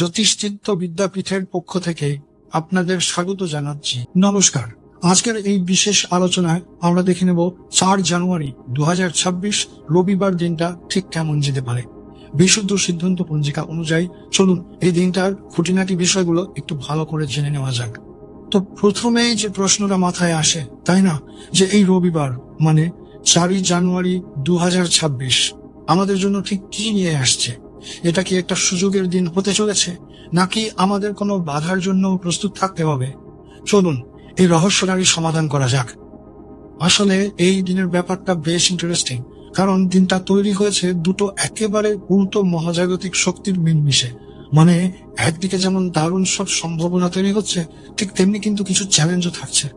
জ্যোতিষচিত্ত বিদ্যাপীঠের পক্ষ থেকে আপনাদের স্বাগত জানাচ্ছি। নমস্কার। আজকের এই বিশেষ আলোচনায় আমরা দেখে নেব চার জানুয়ারি দু রবিবার দিনটা ঠিক কেমন যেতে পারে। বিশুদ্ধ সিদ্ধান্ত পঞ্জিকা অনুযায়ী চলুন এই দিনটার খুঁটিনাটি বিষয়গুলো একটু ভালো করে জেনে নেওয়া যাক। তো প্রথমেই যে প্রশ্নটা মাথায় আসে, তাই না? যে এই রবিবার মানে চারই জানুয়ারি দু হাজার ছাব্বিশ, আমাদের জন্য ঠিক কি নিয়ে আসছে? এটা কি একটা সুযোগের দিন হতে চলেছে? নাকি আমাদের কোনো বাধার জন্য প্রস্তুত থাকতে হবে? চলুন, এই রহস্যটারই সমাধান করা যাক। আসলে এই দিনের ব্যাপারটা বেশ ইন্টারেস্টিং কারণ দিনটা তৈরি হয়েছে দুটো একেবারে উল্টো মহাজাগতিক শক্তির মিলমিশে। মানে একদিকে যেমন দারুণ সব সম্ভাবনা তৈরি হচ্ছে, ঠিক তেমনি কিন্তু কিছু চ্যালেঞ্জও থাকছে।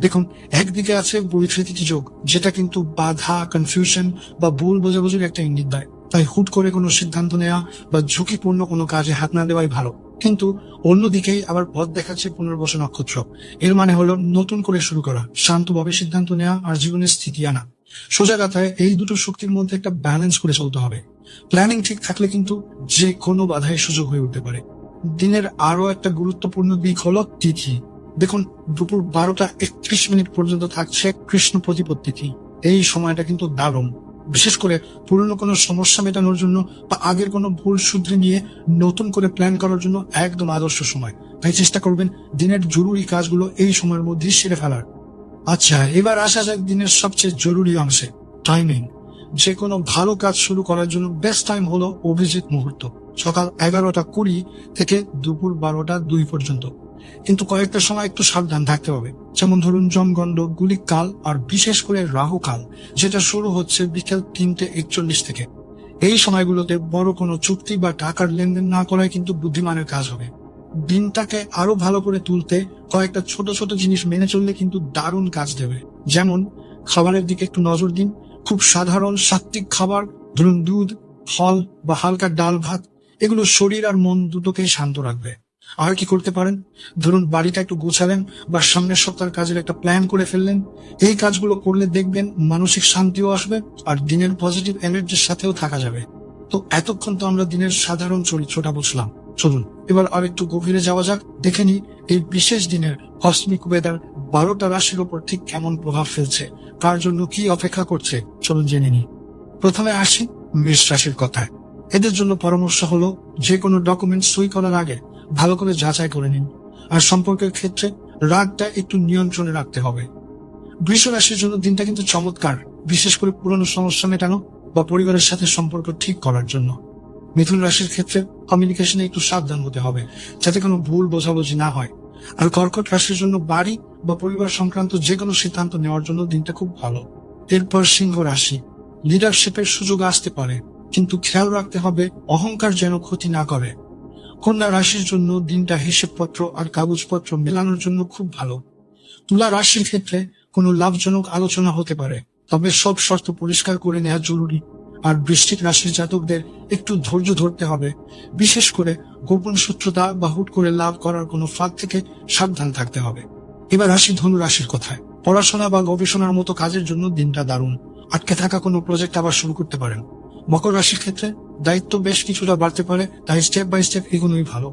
দেখুন, একদিকে আছে বৈকৃতিক যোগ যেটা কিন্তু বাধা কনফিউশন বা ভুল বোঝাবুঝির একটা ইঙ্গিত দেয়। তাই হুট করে কোনো সিদ্ধান্ত নেওয়া বা ঝুঁকিপূর্ণ কোনো কাজে হাত না দেওয়াই ভালো। কিন্তু অন্যদিকেই আবার পথ দেখাচ্ছে পুনর্বসন নক্ষত্র। এর মানে হলো নতুন করে শুরু করা, শান্তভাবে সিদ্ধান্ত নেওয়া আর জীবনের স্থিতি আনা। সোজা কথায় এই দুটো শক্তির মধ্যে একটা ব্যালেন্স করে চলতে হবে। প্ল্যানিং ঠিক থাকলে কিন্তু যে কোনো বাধায় সুযোগ হয়ে উঠতে পারে। দিনের আরও একটা গুরুত্বপূর্ণ দিক হলো তিথি। দেখুন, দুপুর বারোটা একত্রিশ মিনিট পর্যন্ত থাকছে কৃষ্ণ প্রতিপত্তি তিথি। এই সময়টা কিন্তু দারুণ। বিশেষ করে পুরনো কোনো সমস্যা মেটানোর জন্য বা আগের কোনো ভুল শুধরে নিয়ে নতুন করে প্ল্যান করার জন্য একদম আদর্শ সময়। তাই চেষ্টা করবেন দিনের জরুরি কাজগুলো এই সময়ের মধ্যেই সেরে ফেলার। আচ্ছা এবার আসা যাক দিনের সবচেয়ে জরুরি অংশে টাইমিং যে কোনো ভালো কাজ শুরু করার জন্য বেস্ট টাইম হলো অভিজিৎ মুহূর্ত। সকাল এগারোটা কুড়ি থেকে দুপুর বারোটা দুই পর্যন্ত। কিন্তু কয়েকটা সময় একটু সাবধান থাকতে হবে। যেমন ধরুন জমগণ্ড গুলিক কাল আর বিশেষ করে রাহু কাল যেটা শুরু হচ্ছে বিকেল তিনটে একচল্লিশ থেকে। এই সময়গুলোতে বড় কোনো চুক্তি বা টাকার লেনদেন না করাই কিন্তু বুদ্ধিমানের কাজ হবে। দিনটাকে আরও ভালো করে তুলতে কয়েকটা ছোট ছোট জিনিস মেনে চললে কিন্তু দারুণ কাজ দেবে। যেমন, খাবারের দিকে একটু নজর দিন খুব সাধারণ সাত্বিক খাবার, ধরুন দুধ, ফল বা হালকা ডাল ভাত, এগুলো শরীর আর মন দুটোকে শান্ত রাখবে। আর কি করতে পারেন? ধরুন বাড়িটা একটু গোছালেন বা সামনের সপ্তাহের কাজের একটা প্ল্যান করে ফেললেন। এই কাজগুলো করলে দেখবেন মানসিক শান্তিও আসবে আর দিনের পজিটিভ এনার্জির সাথেও থাকা যাবে। তো এতক্ষণ তো আমরা দিনের সাধারণ চরিত্রটা বুঝলাম। চলুন, এবার আর একটু গভীরে যাওয়া যাক, দেখে নি এই বিশেষ দিনের কসমিক ওয়েদার বারোটা রাশির উপর ঠিক কেমন প্রভাব ফেলছে, কার জন্য কি অপেক্ষা করছে, চলুন জেনে নি প্রথমে আসি মেষ রাশির কথায়। এদের জন্য পরামর্শ হলো, যে কোনো ডকুমেন্ট সই করার আগে ভালো করে যাচাই করে নিন, আর সম্পর্কের ক্ষেত্রে রাগটা একটু নিয়ন্ত্রণে রাখতে হবে। বৃষ রাশির জন্য দিনটা কিন্তু চমৎকার, বিশেষ করে পুরনো সমস্যা মেটানো বা পরিবারের সাথে সম্পর্ক ঠিক করার জন্য। মিথুন রাশির ক্ষেত্রে কমিউনিকেশনে একটু সাবধান হতে হবে, যাতে কোনো ভুল বোঝাবুঝি না হয়। আর কর্কট রাশির জন্য বাড়ি বা পরিবার সংক্রান্ত যে কোনো সিদ্ধান্ত নেওয়ার জন্য দিনটা খুব ভালো। এরপর সিংহ রাশি লিডারশিপের সুযোগ আসতে পারে, কিন্তু খেয়াল রাখতে হবে অহংকার যেন ক্ষতি না করে। কন্যা রাশির জন্য দিনটা হিসেবপত্র আর কাগজপত্র মেলানোর জন্য খুব ভালো। তুলা রাশির ক্ষেত্রে কোনো লাভজনক আলোচনা হতে পারে তবে সব শর্ত পরিষ্কার করে নেওয়া জরুরি। আর বৃষ্টিক রাশির জাতকদের একটু ধৈর্য ধরতে হবে। বিশেষ করে গোপন সূত্রতা বা হুট করে লাভ করার কোনো ফাঁক থেকে সাবধান থাকতে হবে। এবার রাশি ধনু রাশির কথায়। পড়াশোনা বা গবেষণার মতো কাজের জন্য দিনটা দারুণ। আটকে থাকা কোনো প্রজেক্ট আবার শুরু করতে পারেন। মকর রাশির ক্ষেত্রে দায়িত্ব বেশ কিছুটা বাড়তে পারে, তাই স্টেপ বাই স্টেপ এগোনোই ভালো।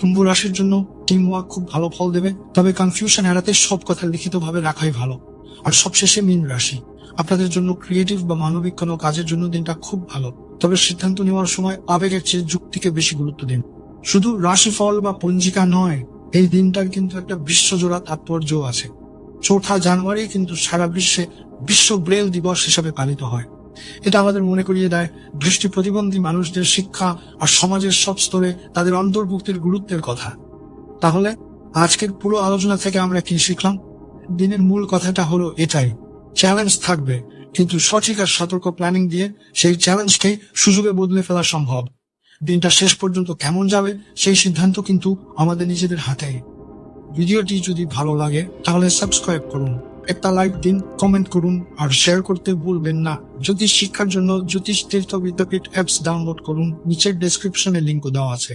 কুম্ভ রাশির জন্য টিম ওয়ার্ক খুব ভালো ফল দেবে, তবে কনফিউশন এড়াতে সব কথা লিখিতভাবে রাখাই ভালো। আর সবশেষে মীন রাশি। আপনাদের জন্য ক্রিয়েটিভ বা মানবিক কোনো কাজের জন্য দিনটা খুব ভালো। তবে সিদ্ধান্ত নেওয়ার সময় আবেগের চেয়ে যুক্তিকে বেশি গুরুত্ব দিন। শুধু রাশিফল বা পঞ্জিকা নয়, এই দিনটার কিন্তু একটা বিশ্বজোড়া তাৎপর্য আছে। চৌঠা জানুয়ারি কিন্তু সারা বিশ্বে বিশ্ব ব্রেল দিবস হিসাবে পালিত হয়। এটা আমাদের মনে করিয়ে দেয় দৃষ্টি প্রতিবন্ধী মানুষদের শিক্ষা আর সমাজের সব স্তরে তাদের অন্তর্ভুক্তির গুরুত্বের কথা। তাহলে আজকের পুরো আলোচনা থেকে আমরা কি শিখলাম? দিনের মূল কথাটা হলো এটাই। চ্যালেঞ্জ থাকবে, কিন্তু সঠিক আর সতর্ক প্ল্যানিং দিয়ে সেই চ্যালেঞ্জকে সুযোগে বদলে ফেলা সম্ভব। দিনটা শেষ পর্যন্ত কেমন যাবে, সেই সিদ্ধান্ত কিন্তু আমাদের নিজেদের হাতেই। ভিডিওটি যদি ভালো লাগে, তাহলে সাবস্ক্রাইব করুন। একটা লাইক দিন কমেন্ট করুন, আর শেয়ার করতে ভুলবেন না। জ্যোতিষ শিক্ষার জন্য জ্যোতিষ তীর্থ বিদ্যাপীঠ অ্যাপস ডাউনলোড করুন। নিচের ডেসক্রিপশনে লিঙ্ক দেওয়া আছে।